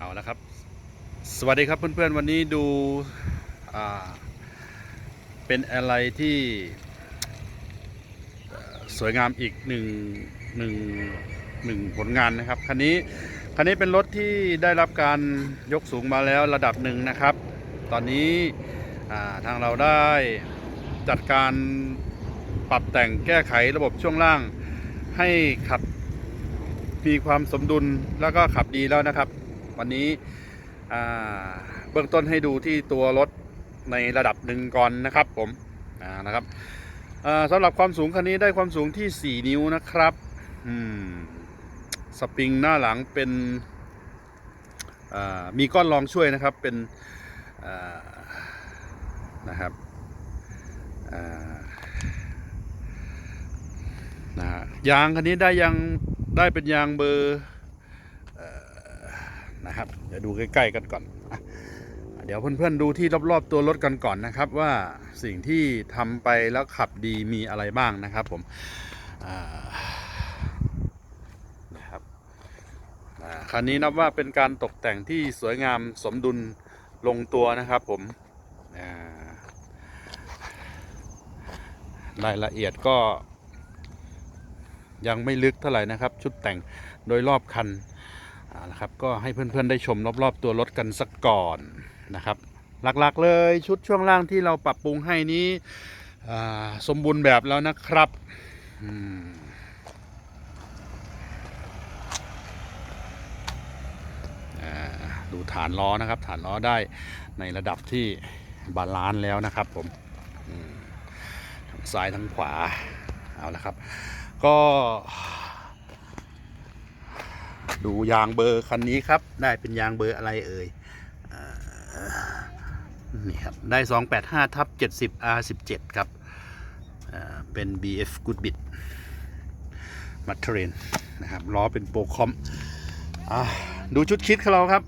เอาละครับ สวัสดีครับเพื่อนๆ วันนี้ดูเป็นอะไรที่สวยงามอีกหนึ่งหนึ่งหนึ่งผลงานนะครับ คันนี้คันนี้เป็นรถที่ได้รับการยกสูงมาแล้วระดับหนึ่งนะครับ ตอนนี้ทางเราได้จัดการปรับแต่งแก้ไขระบบช่วงล่างให้ขับมีความสมดุลแล้วก็ขับดีแล้วนะครับ วันนี้เบื้องต้นให้ดูที่ตัวรถในระดับหนึ่งก่อนนะครับผมนะครับสำหรับความสูงคันนี้ได้ความสูงที่ 4 นิ้วนะครับสปริงหน้าหลังเป็นมีก้อนรองช่วยนะครับเป็นนะครับนะยางคันนี้ได้ยางได้เป็นยางเบอร์ นะครับ เดี๋ยวดูใกล้ๆกันก่อน เดี๋ยวเพื่อนๆดูที่รอบๆตัวรถกันก่อนนะครับ ว่าสิ่งที่ทำไปแล้วขับดีมีอะไรบ้างนะครับ ผมนะครับคันนี้นับว่าเป็นการตกแต่งที่สวยงามสมดุลลงตัวนะครับผมรายละเอียดก็ยังไม่ลึกเท่าไหร่นะครับ ชุดแต่งโดยรอบคัน เอาละครับก็ให้เพื่อนๆได้ชมรอบๆตัวรถกันสักก่อนนะครับ หลักๆเลยชุดช่วงล่างที่เราปรับปรุงให้นี้สมบูรณ์แบบแล้วนะครับดูฐานล้อนะครับ ฐานล้อได้ในระดับที่บาลานซ์แล้วนะครับผมมทั้งซ้ายทั้งขวาเอาละครับ ก็ ดูยางเบอร์คันนี้ครับ ได้เป็นยางเบอร์อะไรเอ่ยอนี่ครับ ได้ 285ทับ70 R17 ครับเป็น BF Goodbit m a t e r i n นะครับล้อเป็นโปรคอมอดูชุดคิดของเราครับ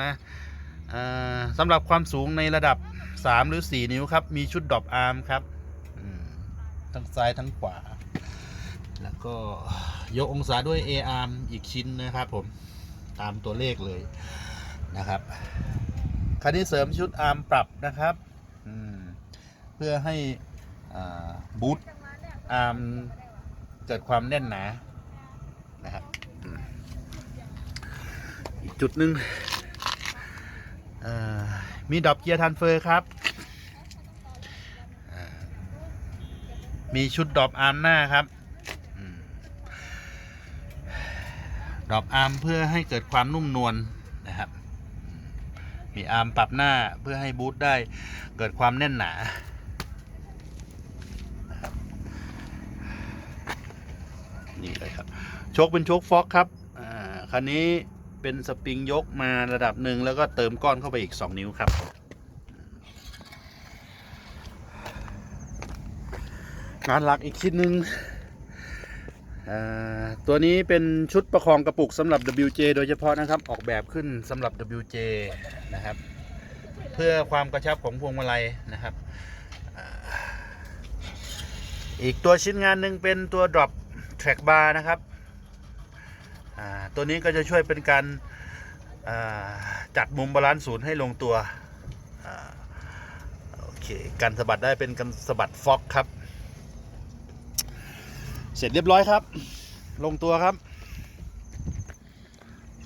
นะสำหรับความสูงในระดับ 3 หรือ 4 นิ้วครับ มีชุดดรอปอาร์มครับ ทั้งซ้ายทั้งขวา แล้วก็ยกองศาด้วย A arm อีกชิ้นนะครับผมตามตัวเลขเลยนะครับคันนี้เสริมชุดอาร์มปรับนะครับเพื่อให้บูทอาร์มเกิดความแน่นหนานะครับอีกจุดหนึ่งมีดอกเกียร์ทันเฟอร์ครับ มีชุดดรอปอาร์มหน้าครับ ดรอปอาร์มเพื่อให้เกิดความนุ่มนวลนะครับ มีอาร์มปรับหน้าเพื่อให้บูทได้เกิดความแน่นหนาน,นี่เลยครับโชคเป็นโชคฟ็อกครับคันนี้เป็นสปริงยกมาระดับหนึ่งแล้วก็เติมก้อนเข้าไปอีก 2 นิ้วครับ งานหลักอีกชิ้นหนึ่ง ตัวนี้เป็นชุดประคองกระปุกสำหรับ WJ โดยเฉพาะนะครับออกแบบขึ้นสำหรับ WJ นะครับ เพื่อความกระชับของพวงมาลัยนะครับ อีกตัวชิ้นงานหนึ่งเป็นตัว drop track bar นะครับตัวนี้ก็จะช่วยเป็นการจัดมุมบาลานซ์ศูนย์ให้ลงตัวอ่าโอเคกันสะบัดได้เป็นกันสะบัดฟ็อกครับ เสร็จเรียบร้อยครับ ลงตัวครับ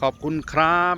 ขอบคุณครับ